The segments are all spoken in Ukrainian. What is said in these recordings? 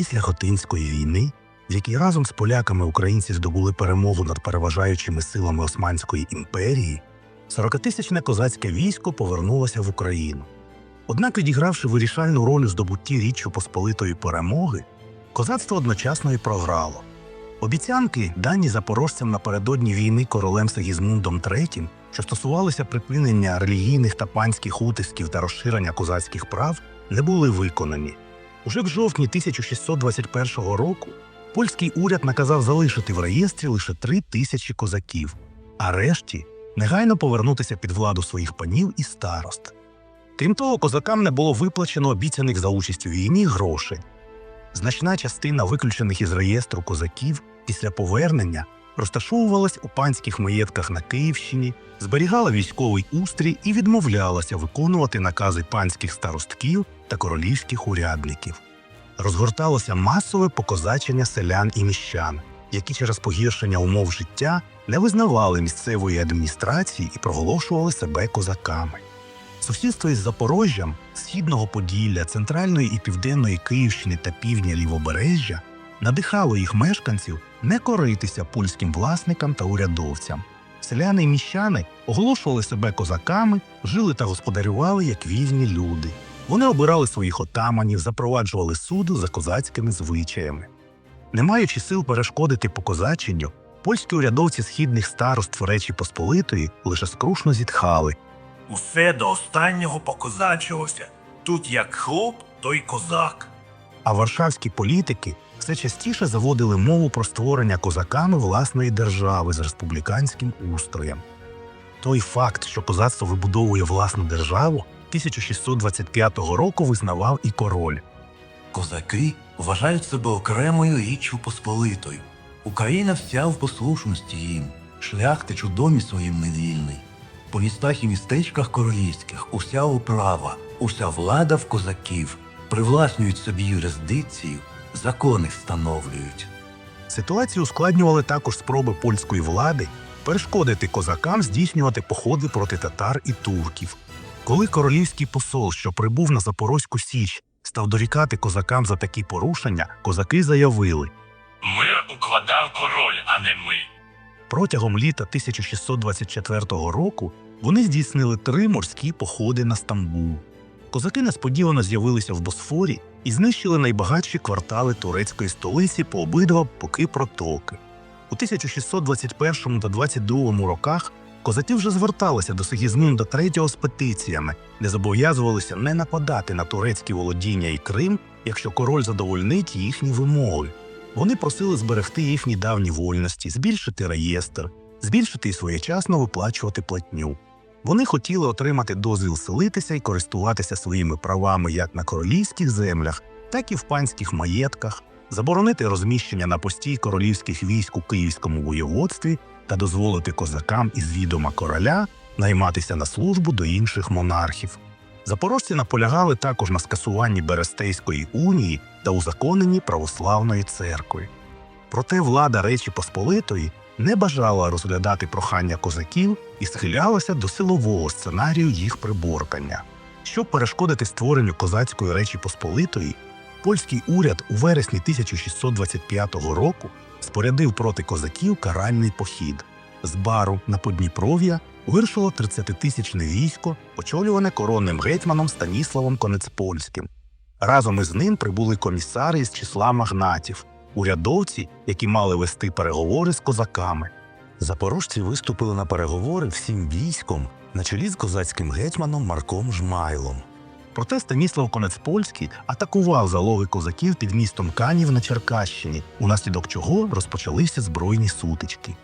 Після Хотинської війни, в якій разом з поляками українці здобули перемогу над переважаючими силами Османської імперії, 40-тисячне козацьке військо повернулося в Україну. Однак, відігравши вирішальну роль у здобутті Річчю Посполитої перемоги, козацтво одночасно і програло. Обіцянки, дані запорожцям напередодні війни королем Сигізмундом III, що стосувалися припинення релігійних та панських утисків та розширення козацьких прав, не були виконані. Уже в жовтні 1621 року польський уряд наказав залишити в реєстрі лише три тисячі козаків, а решті негайно повернутися під владу своїх панів і старост. Крім того, козакам не було виплачено обіцяних за участь у війні грошей. Значна частина виключених із реєстру козаків після повернення розташовувалась у панських маєтках на Київщині, зберігала військовий устрій і відмовлялася виконувати накази панських старостків та королівських урядників. Розгорталося масове покозачення селян і міщан, які через погіршення умов життя не визнавали місцевої адміністрації і проголошували себе козаками. Сусідство із Запорожжям, східного Поділля, центральної і південної Київщини та півдня Лівобережжя надихало їх мешканців не коритися польським власникам та урядовцям. Селяни й міщани оголошували себе козаками, жили та господарювали як вільні люди. Вони обирали своїх отаманів, запроваджували суду за козацькими звичаями. Не маючи сил перешкодити покозаченню, польські урядовці східних староств Речі Посполитої лише скрушно зітхали. Усе до останнього покозачилося. Тут як хлоп, то й козак. А варшавські політики все частіше заводили мову про створення козаками власної держави з республіканським устроєм. Той факт, що козацтво вибудовує власну державу, 1625 року визнавав і король. Козаки вважають себе окремою річчю Посполитою. Україна вся в послушності їм, шляхтич у домі своїм недвільний. По містах і містечках королівських уся управа, уся влада в козаків, привласнюють собі юрисдикцію, закони встановлюють. Ситуацію ускладнювали також спроби польської влади перешкодити козакам здійснювати походи проти татар і турків. Коли королівський посол, що прибув на Запорозьку Січ, став дорікати козакам за такі порушення, козаки заявили, Мир укладав король, а не ми. Протягом літа 1624 року вони здійснили три морські походи на Стамбул. Козаки несподівано з'явилися в Босфорі і знищили найбагатші квартали турецької столиці по обидва боки протоки. У 1621 та 22 роках козаки вже зверталися до Сигізмунда III з петиціями, де зобов'язувалися не нападати на турецькі володіння і Крим, якщо король задовольнить їхні вимоги. Вони просили зберегти їхні давні вольності, збільшити реєстр, збільшити і своєчасно виплачувати платню. Вони хотіли отримати дозвіл селитися і користуватися своїми правами як на королівських землях, так і в панських маєтках, заборонити розміщення на постій королівських військ у Київському воєводстві та дозволити козакам із відома короля найматися на службу до інших монархів. Запорожці наполягали також на скасуванні Берестейської унії та узаконенні православної церкви. Проте влада Речі Посполитої не бажала розглядати прохання козаків і схилялася до силового сценарію їх приборкання. Щоб перешкодити створенню козацької Речі Посполитої, польський уряд у вересні 1625 року спорядив проти козаків каральний похід. З бару на Подніпров'я вирушило 30-тисячне військо, очолюване коронним гетьманом Станіславом Конецпольським. Разом із ним прибули комісари із числа магнатів, урядовці, які мали вести переговори з козаками. Запорожці виступили на переговори всім військом на чолі з козацьким гетьманом Марком Жмайлом. Проте Станіслав Конецпольський атакував залови козаків під містом Канів на Черкащині, унаслідок чого розпочалися збройні сутички.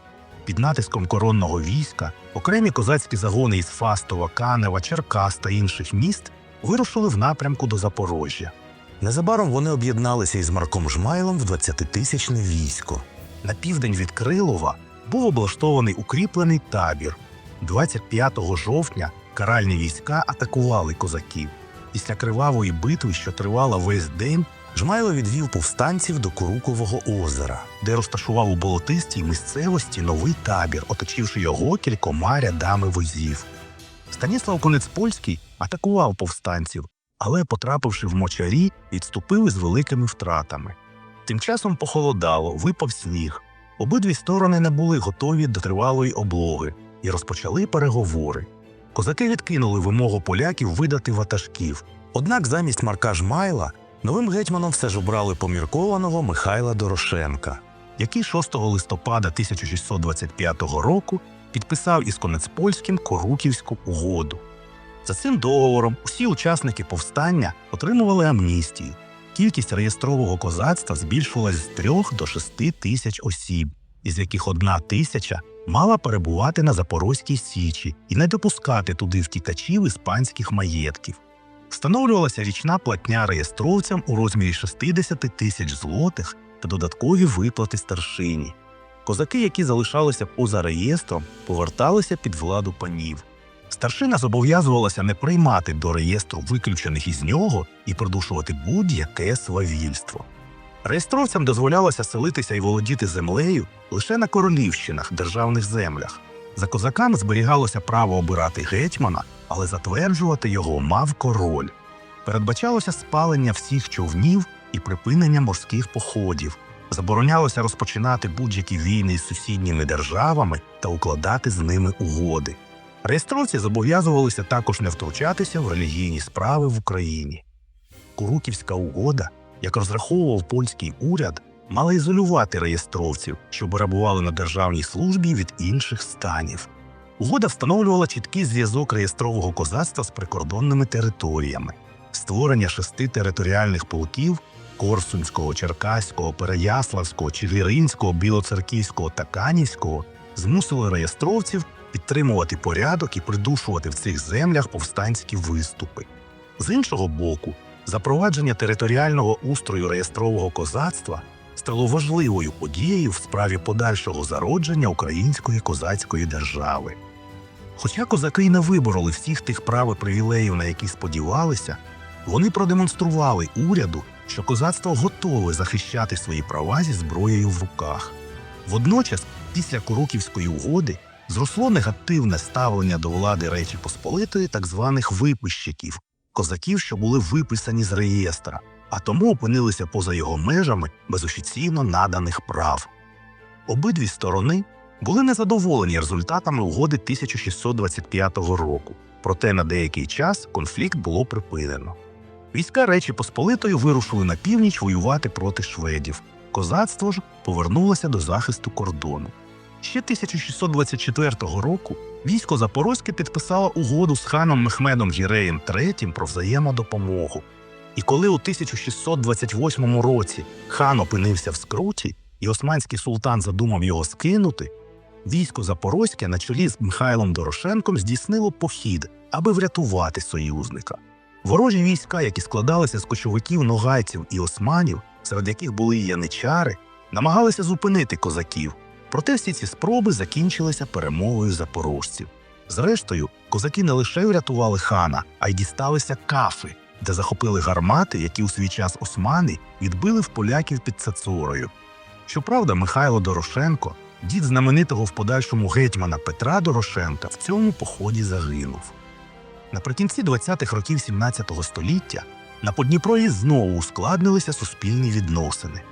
Під натиском коронного війська окремі козацькі загони із Фастова, Канева, Черкас та інших міст вирушили в напрямку до Запорожжя. Незабаром вони об'єдналися із Марком Жмайлом в 20-тисячне військо. На південь від Крилова був облаштований укріплений табір. 25 жовтня каральні війська атакували козаків. Після кривавої битви, що тривала весь день, Жмайло відвів повстанців до Курукового озера, де розташував у болотистій місцевості новий табір, оточивши його кількома рядами возів. Станіслав Конецпольський атакував повстанців, але, потрапивши в мочарі, відступив із великими втратами. Тим часом похолодало, випав сніг. Обидві сторони не були готові до тривалої облоги і розпочали переговори. Козаки відкинули вимогу поляків видати ватажків. Однак замість Марка Жмайла новим гетьманом все ж обрали поміркованого Михайла Дорошенка, який 6 листопада 1625 року підписав із Конецпольським Коруківську угоду. За цим договором усі учасники повстання отримували амністію. Кількість реєстрового козацтва збільшувалась з 3 до 6 тисяч осіб, із яких одна тисяча мала перебувати на Запорозькій Січі і не допускати туди втікачів іспанських маєтків. Встановлювалася річна платня реєстровцям у розмірі 60 тисяч злотих та додаткові виплати старшині. Козаки, які залишалися поза реєстром, поверталися під владу панів. Старшина зобов'язувалася не приймати до реєстру виключених із нього і придушувати будь-яке свавільство. Реєстровцям дозволялося селитися і володіти землею лише на королівщинах, державних землях. За козаками зберігалося право обирати гетьмана, але затверджувати його мав король. Передбачалося спалення всіх човнів і припинення морських походів. Заборонялося розпочинати будь-які війни із сусідніми державами та укладати з ними угоди. Реєстровці зобов'язувалися також не втручатися в релігійні справи в Україні. Куруківська угода, як розраховував польський уряд, мала ізолювати реєстровців, що перебували на державній службі від інших станів. Угода встановлювала чіткий зв'язок реєстрового козацтва з прикордонними територіями, створення шести територіальних полків Корсунського, Черкаського, Переяславського, Чигиринського, Білоцерківського та Канівського змусило реєстровців підтримувати порядок і придушувати в цих землях повстанські виступи. З іншого боку, запровадження територіального устрою реєстрового козацтва стало важливою подією в справі подальшого зародження української козацької держави. Хоча козаки й не вибороли всіх тих прав і привілеїв, на які сподівалися, вони продемонстрували уряду, що козацтво готове захищати свої права зі зброєю в руках. Водночас, після Куруківської угоди, зросло негативне ставлення до влади Речі Посполитої так званих випищиків, козаків, що були виписані з реєстра, а тому опинилися поза його межами без офіційно наданих прав. Обидві сторони були незадоволені результатами угоди 1625 року, проте на деякий час конфлікт було припинено. Війська Речі Посполитої вирушили на північ воювати проти шведів. Козацтво ж повернулося до захисту кордону. Ще 1624 року військо Запорозьке підписало угоду з ханом Мехмедом Жіреєм III про взаємодопомогу. І коли у 1628 році хан опинився в скруті, і османський султан задумав його скинути, військо Запорозьке на чолі з Михайлом Дорошенком здійснило похід, аби врятувати союзника. Ворожі війська, які складалися з кочовиків ногайців і османів, серед яких були і яничари, намагалися зупинити козаків. Проте всі ці спроби закінчилися перемогою запорожців. Зрештою, козаки не лише врятували хана, а й дісталися кафи, де захопили гармати, які у свій час османи відбили в поляків під Цацурою. Щоправда, Михайло Дорошенко, дід знаменитого в подальшому гетьмана Петра Дорошенка, в цьому поході загинув. Наприкінці 20-х років 17 століття на Подніпрові знову ускладнилися суспільні відносини.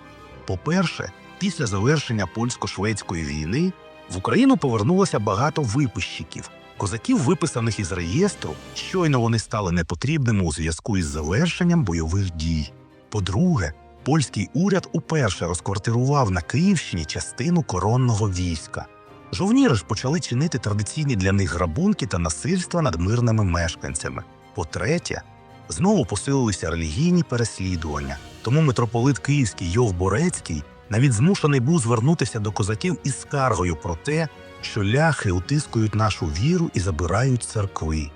По-перше, після завершення польсько-шведської війни в Україну повернулося багато випищиків, козаків, виписаних із реєстру, щойно вони стали непотрібними у зв'язку із завершенням бойових дій. По-друге, польський уряд уперше розквартирував на Київщині частину коронного війська. Жовніри ж почали чинити традиційні для них грабунки та насильства над мирними мешканцями. По-третє, знову посилилися релігійні переслідування, тому митрополит Київський Йов Борецький навіть змушений був звернутися до козаків із скаргою про те, що ляхи утискують нашу віру і забирають церкви.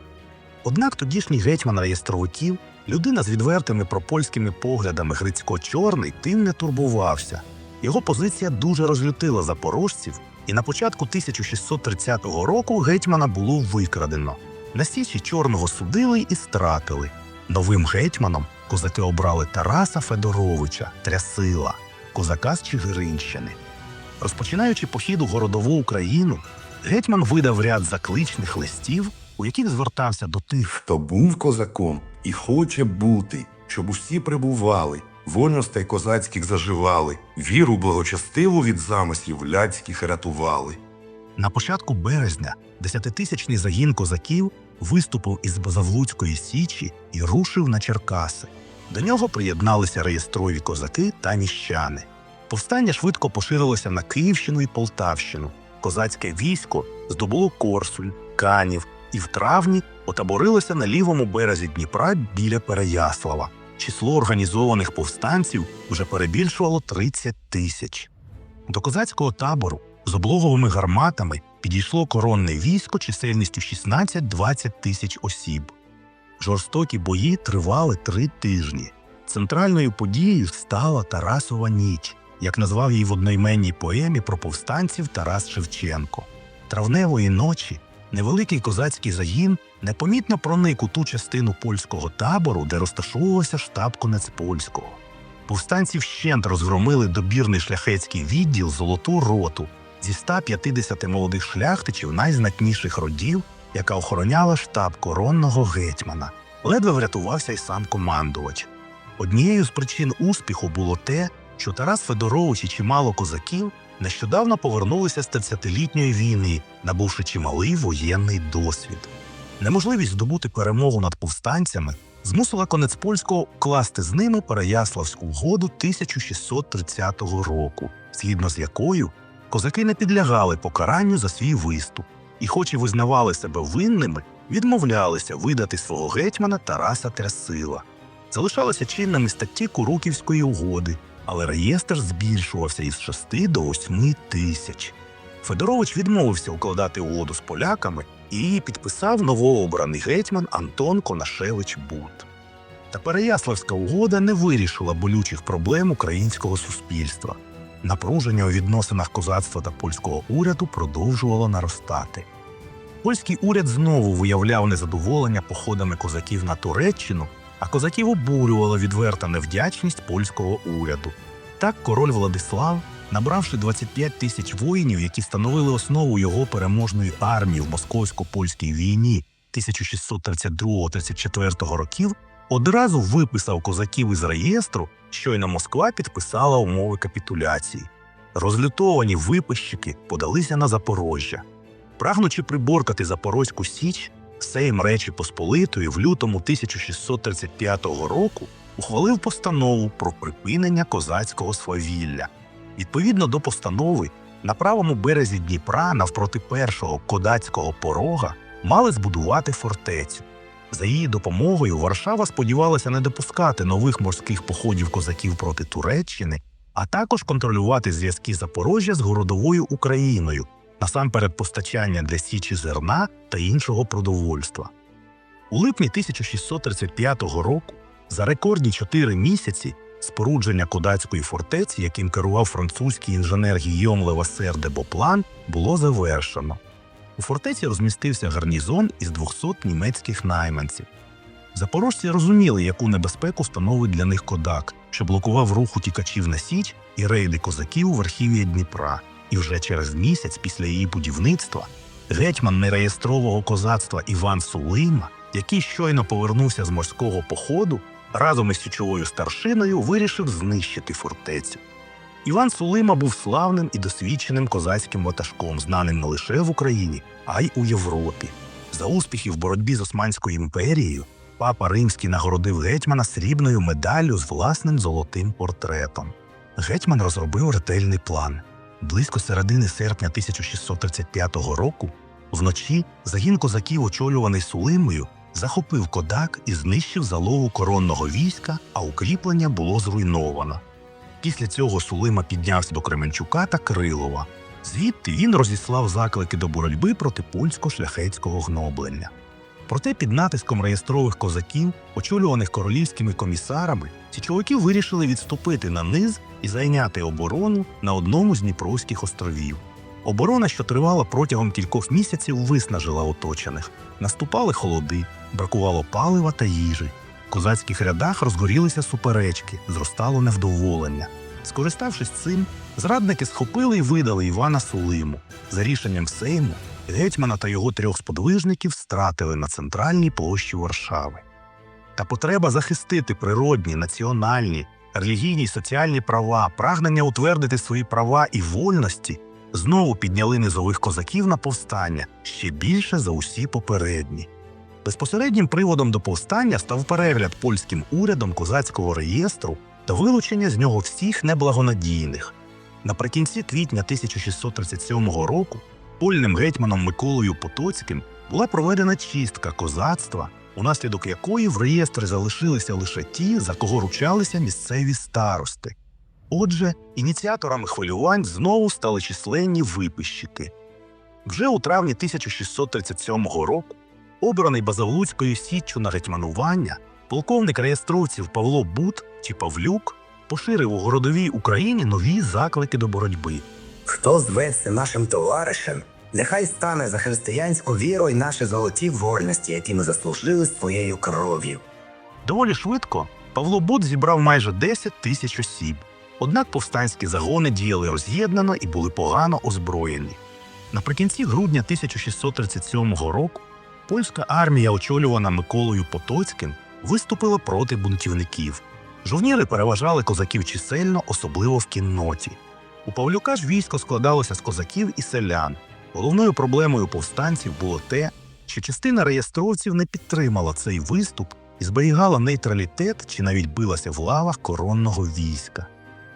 Однак тодішній гетьман реєстровиків, людина з відвертими пропольськими поглядами Грицько Чорний, тим не турбувався. Його позиція дуже розлютила запорожців, і на початку 1630 року гетьмана було викрадено. На січі чорного судили і стратили. Новим гетьманом козаки обрали Тараса Федоровича Трясила, козака з Чигиринщини. Розпочинаючи похід у городову Україну, гетьман видав ряд закличних листів, у яких звертався до тих, хто був козаком і хоче бути, щоб усі прибували вольностей козацьких заживали, віру благочестиву від замислів ляцьких рятували. На початку березня десятитисячний загін козаків виступив із Базавлуцької січі і рушив на Черкаси. До нього приєдналися реєстрові козаки та міщани. Повстання швидко поширилося на Київщину і Полтавщину. Козацьке військо здобуло Корсуль, Канів і в травні отаборилося на лівому березі Дніпра біля Переяслава. Число організованих повстанців вже перебільшувало 30 тисяч. До козацького табору з облоговими гарматами підійшло коронне військо чисельністю 16-20 тисяч осіб. Жорстокі бої тривали три тижні. Центральною подією стала Тарасова ніч, як назвав її в одноіменній поемі про повстанців Тарас Шевченко. Травневої ночі невеликий козацький загін непомітно проник у ту частину польського табору, де розташовувався штаб конець польського. Повстанці вщент розгромили добірний шляхетський відділ Золоту роту зі 150 молодих шляхтичів найзнатніших родів, яка охороняла штаб коронного гетьмана. Ледве врятувався й сам командувач. Однією з причин успіху було те, що Тарас Федорович і чимало козаків нещодавно повернулися з 30-літньої війни, набувши чималий воєнний досвід. Неможливість здобути перемогу над повстанцями змусила конець польського укласти з ними Переяславську угоду 1630 року, згідно з якою козаки не підлягали покаранню за свій виступ і, хоч і визнавали себе винними, відмовлялися видати свого гетьмана Тараса Трясила. Залишалися чинними статті Куруківської угоди, але реєстр збільшувався із 6 до 8 тисяч. Федорович відмовився укладати угоду з поляками і її підписав новообраний гетьман Антон Конашевич Бут. Та Переяславська угода не вирішила болючих проблем українського суспільства. Напруження у відносинах козацтва та польського уряду продовжувало наростати. Польський уряд знову виявляв незадоволення походами козаків на Туреччину, а козаків обурювала відверта невдячність польського уряду. Так король Владислав, набравши 25 тисяч воїнів, які становили основу його переможної армії в московсько-польській війні 1632-34 років, одразу виписав козаків із реєстру, щойно Москва підписала умови капітуляції. Розлютовані виписчики подалися на Запорожжя. Прагнучи приборкати Запорозьку Січ, Сейм Речі Посполитої в лютому 1635 року ухвалив постанову про припинення козацького свавілля. Відповідно до постанови, на правому березі Дніпра, навпроти першого кодацького порога, мали збудувати фортецю. За її допомогою Варшава сподівалася не допускати нових морських походів козаків проти Туреччини, а також контролювати зв'язки Запорожжя з городовою Україною, насамперед постачання для січі зерна та іншого продовольства. У липні 1635 року, за рекордні чотири місяці, спорудження кодацької фортеці, яким керував французький інженер Гійом Левасер де Боплан, було завершено. У фортеці розмістився гарнізон із 200 німецьких найманців. Запорожці розуміли, яку небезпеку становить для них кодак, що блокував рух утікачів на Січ і рейди козаків у верхів'я Дніпра. І вже через місяць після її будівництва гетьман нереєстрового козацтва Іван Сулима, який щойно повернувся з морського походу, разом із січовою старшиною вирішив знищити фортецю. Іван Сулима був славним і досвідченим козацьким ватажком, знаним не лише в Україні, а й у Європі. За успіхи в боротьбі з Османською імперією папа Римський нагородив гетьмана срібною медаллю з власним золотим портретом. Гетьман розробив ретельний план. Близько середини серпня 1635 року вночі загін козаків, очолюваний Сулимою, захопив Кодак і знищив залогу коронного війська, а укріплення було зруйновано. Після цього Сулима піднявся до Кременчука та Крилова. Звідти він розіслав заклики до боротьби проти польсько-шляхетського гноблення. Проте під натиском реєстрових козаків, очолюваних королівськими комісарами, січовики вирішили відступити на низ і зайняти оборону на одному з Дніпровських островів. Оборона, що тривала протягом кількох місяців, виснажила оточених. Наступали холоди, бракувало палива та їжі. Козацьких рядах розгорілися суперечки, зростало невдоволення. Скориставшись цим, зрадники схопили і видали Івана Сулиму. За рішенням Сейму, гетьмана та його трьох сподвижників стратили на центральній площі Варшави. Та потреба захистити природні, національні Релігійні й соціальні права, прагнення утвердити свої права і вольності знову підняли низових козаків на повстання ще більше за усі попередні. Безпосереднім приводом до повстання став перегляд польським урядом козацького реєстру та вилучення з нього всіх неблагонадійних. Наприкінці квітня 1637 року польним гетьманом Миколою Потоцьким була проведена чистка козацтва, унаслідок якої в реєстрі залишилися лише ті, за кого ручалися місцеві старости. Отже, ініціаторами хвилювань знову стали численні випищики. Вже у травні 1637 року, обраний Базавлуцькою січчю на гетьманування, полковник реєстровців Павло Бут чи Павлюк поширив у городовій Україні нові заклики до боротьби. Хто зветься нашим товаришем, нехай стане за християнську віру й наші золоті вольності, які ми заслужили своєю кров'ю. Доволі швидко Павло Бут зібрав майже 10 тисяч осіб. Однак повстанські загони діяли роз'єднано і були погано озброєні. Наприкінці грудня 1637 року польська армія, очолювана Миколою Потоцьким, виступила проти бунтівників. Жовніри переважали козаків чисельно, особливо в кінноті. У Павлюка ж військо складалося з козаків і селян. Головною проблемою повстанців було те, що частина реєстровців не підтримала цей виступ і зберігала нейтралітет чи навіть билася в лавах коронного війська.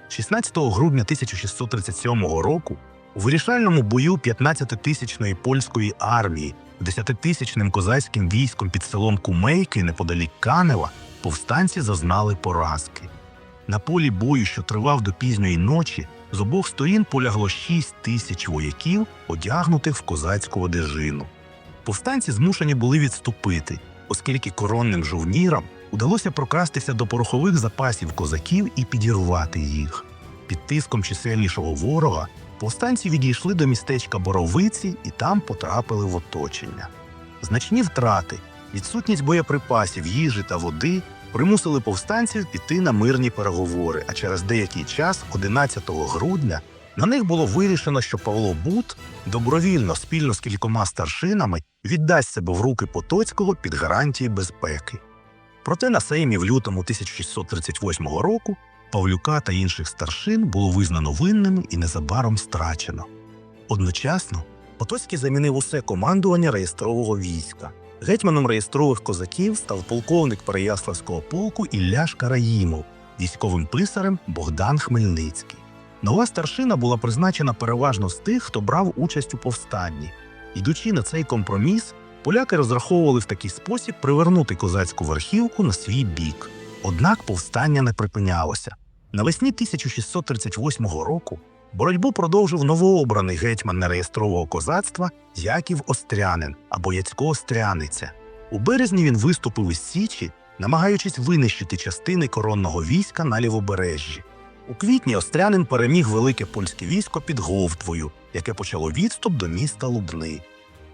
16 грудня 1637 року у вирішальному бою 15-тисячної польської армії з 10-тисячним козацьким військом під селом Кумейки неподалік Канева повстанці зазнали поразки. На полі бою, що тривав до пізньої ночі, з обох сторін полягло 6 тисяч вояків, одягнутих в козацьку одежину. Повстанці змушені були відступити, оскільки коронним жовнірам удалося прокрастися до порохових запасів козаків і підірвати їх. Під тиском чисельнішого ворога повстанці відійшли до містечка Боровиці і там потрапили в оточення. Значні втрати, відсутність боєприпасів, їжі та води примусили повстанців піти на мирні переговори, а через деякий час, 11 грудня, на них було вирішено, що Павло Бут добровільно спільно з кількома старшинами віддасть себе в руки Потоцького під гарантії безпеки. Проте на сеймі в лютому 1638 року Павлюка та інших старшин було визнано винними і незабаром страчено. Одночасно Потоцький замінив усе командування реєстрового війська. Гетьманом реєстрових козаків став полковник Переяславського полку Ілля Шкараїмов, військовим писарем Богдан Хмельницький. Нова старшина була призначена переважно з тих, хто брав участь у повстанні. Йдучи на цей компроміс, поляки розраховували в такий спосіб привернути козацьку верхівку на свій бік. Однак повстання не припинялося. Навесні 1638 року боротьбу продовжив новообраний гетьман нереєстрового козацтва Яків Острянин або Яцько Остряниця. У березні він виступив із Січі, намагаючись винищити частини коронного війська на лівобережжі. У квітні Острянин переміг велике польське військо під Говтвою, яке почало відступ до міста Лубни.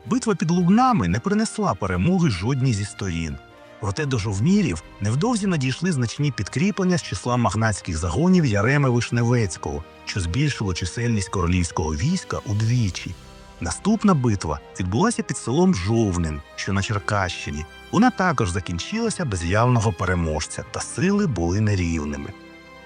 Битва під Лубнами не принесла перемоги жодній зі сторін. Проте до жовнірів невдовзі надійшли значні підкріплення з числа магнатських загонів Яреми Вишневецького, що збільшило чисельність королівського війська удвічі. Наступна битва відбулася під селом Жовнин, що на Черкащині. Вона також закінчилася без явного переможця, та сили були нерівними.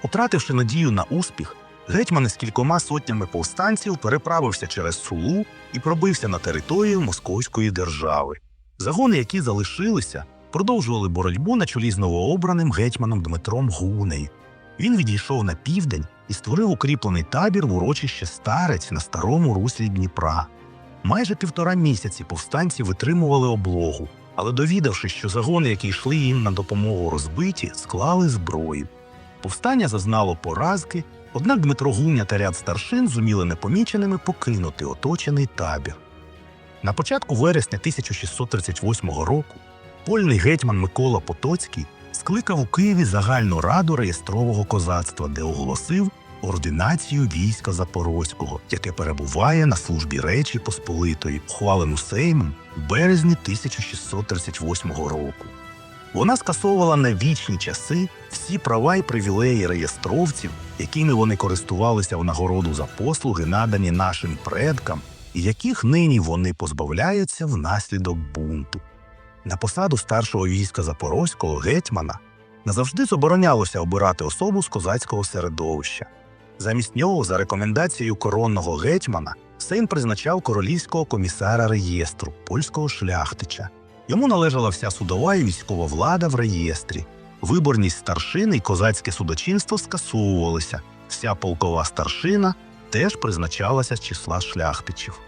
Утративши надію на успіх, гетьман із кількома сотнями повстанців переправився через Сулу і пробився на територію Московської держави. Загони, які залишилися, продовжували боротьбу на чолі з новообраним гетьманом Дмитром Гунею. Він відійшов на південь і створив укріплений табір в урочище Старець на старому руслі Дніпра. Майже півтора місяці повстанці витримували облогу, але довідавшись, що загони, які йшли їм на допомогу розбиті, склали зброю. Повстання зазнало поразки, однак Дмитро Гуня та ряд старшин зуміли непоміченими покинути оточений табір. На початку вересня 1638 року польний гетьман Микола Потоцький скликав у Києві загальну раду реєстрового козацтва, де оголосив ординацію війська Запорозького, яке перебуває на службі Речі Посполитої, ухвалену Сеймом у березні 1638 року. Вона скасовувала на вічні часи всі права і привілеї реєстровців, якими вони користувалися в нагороду за послуги, надані нашим предкам, і яких нині вони позбавляються внаслідок бунту. На посаду старшого війська Запорозького гетьмана назавжди заборонялося обирати особу з козацького середовища. Замість нього, за рекомендацією коронного гетьмана, Сейм призначав королівського комісара реєстру, польського шляхтича. Йому належала вся судова і військова влада в реєстрі. Виборність старшини і козацьке судочинство скасовувалися. Вся полкова старшина теж призначалася з числа шляхтичів.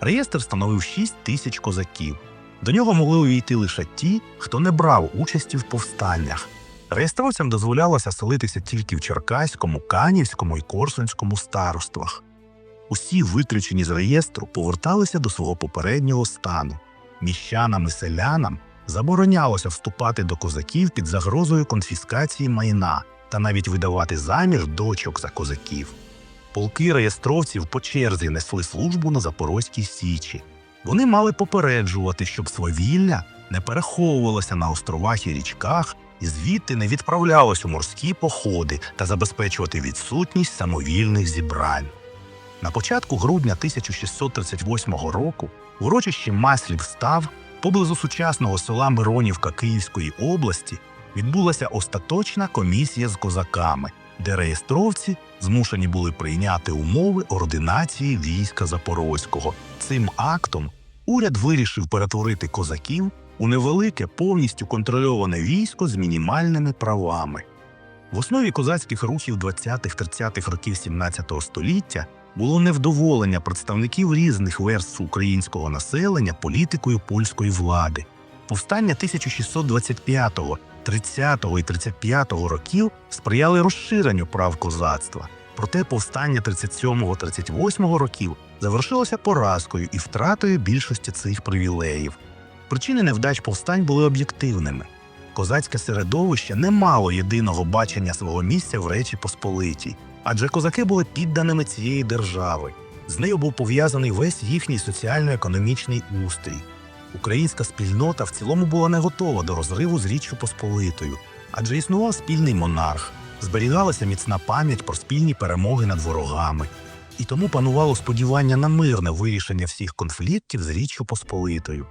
Реєстр становив 6 тисяч козаків. До нього могли увійти лише ті, хто не брав участі в повстаннях. Реєстровцям дозволялося селитися тільки в Черкаському, Канівському і Корсунському староствах. Усі, виключені з реєстру, поверталися до свого попереднього стану. Міщанам і селянам заборонялося вступати до козаків під загрозою конфіскації майна та навіть видавати заміж дочок за козаків. Полки реєстровців по черзі несли службу на Запорозькій Січі. Вони мали попереджувати, щоб свавілля не переховувалося на островах і річках, і звідти не відправлялось у морські походи та забезпечувати відсутність самовільних зібрань. На початку грудня 1638 року в урочищі Маслів став поблизу сучасного села Миронівка Київської області відбулася остаточна комісія з козаками, де реєстровці змушені були прийняти умови ординації війська Запорозького. Цим актом уряд вирішив перетворити козаків у невелике повністю контрольоване військо з мінімальними правами. В основі козацьких рухів 20-30-х років 17 століття було невдоволення представників різних верств українського населення політикою польської влади. Повстання 1625, 30 і 35 років сприяли розширенню прав козацтва. Проте повстання 37-38 років завершилося поразкою і втратою більшості цих привілеїв. Причини невдач повстань були об'єктивними. Козацьке середовище не мало єдиного бачення свого місця в Речі Посполитій, адже козаки були підданими цієї держави. З нею був пов'язаний весь їхній соціально-економічний устрій. Українська спільнота в цілому була не готова до розриву з Річчю Посполитою, адже існував спільний монарх, зберігалася міцна пам'ять про спільні перемоги над ворогами, і тому панувало сподівання на мирне вирішення всіх конфліктів з Річчю Посполитою.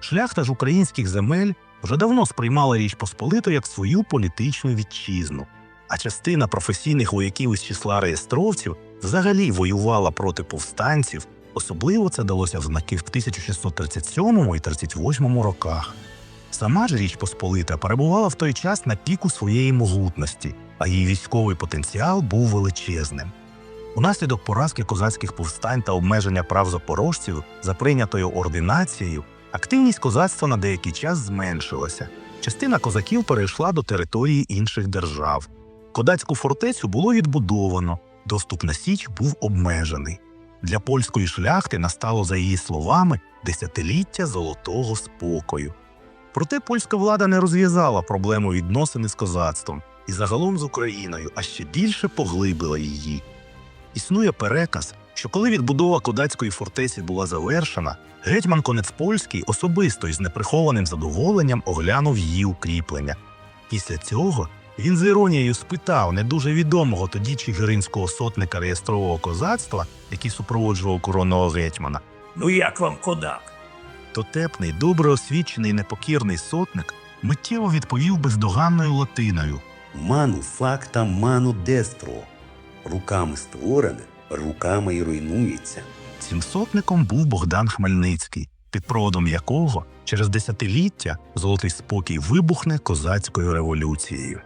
Шляхта ж українських земель вже давно сприймала Річ Посполиту як свою політичну вітчизну, а частина професійних вояків із числа реєстровців взагалі воювала проти повстанців. Особливо це далося в знаки в 1637 і 38 роках. Сама ж Річ Посполита перебувала в той час на піку своєї могутності, а її військовий потенціал був величезним. Унаслідок поразки козацьких повстань та обмеження прав запорожців за прийнятою ординацією активність козацтва на деякий час зменшилася. Частина козаків перейшла до території інших держав. Кодацьку фортецю було відбудовано, доступ на Січ був обмежений. Для польської шляхти настало, за її словами, десятиліття золотого спокою. Проте польська влада не розв'язала проблему відносини з козацтвом і загалом з Україною, а ще більше поглибила її. Існує переказ, що коли відбудова кодацької фортеці була завершена, гетьман Конець Польський особисто і з неприхованим задоволенням оглянув її укріплення. Після цього він з іронією спитав не дуже відомого тоді чигиринського сотника реєстрового козацтва, який супроводжував коронного гетьмана. Ну як вам кодак? Дотепний, добре освічений непокірний сотник миттєво відповів бездоганною латиною. Ману факта ману дестро. Руками створене, руками й руйнується. Цим сотником був Богдан Хмельницький, під проводом якого через десятиліття золотий спокій вибухне козацькою революцією.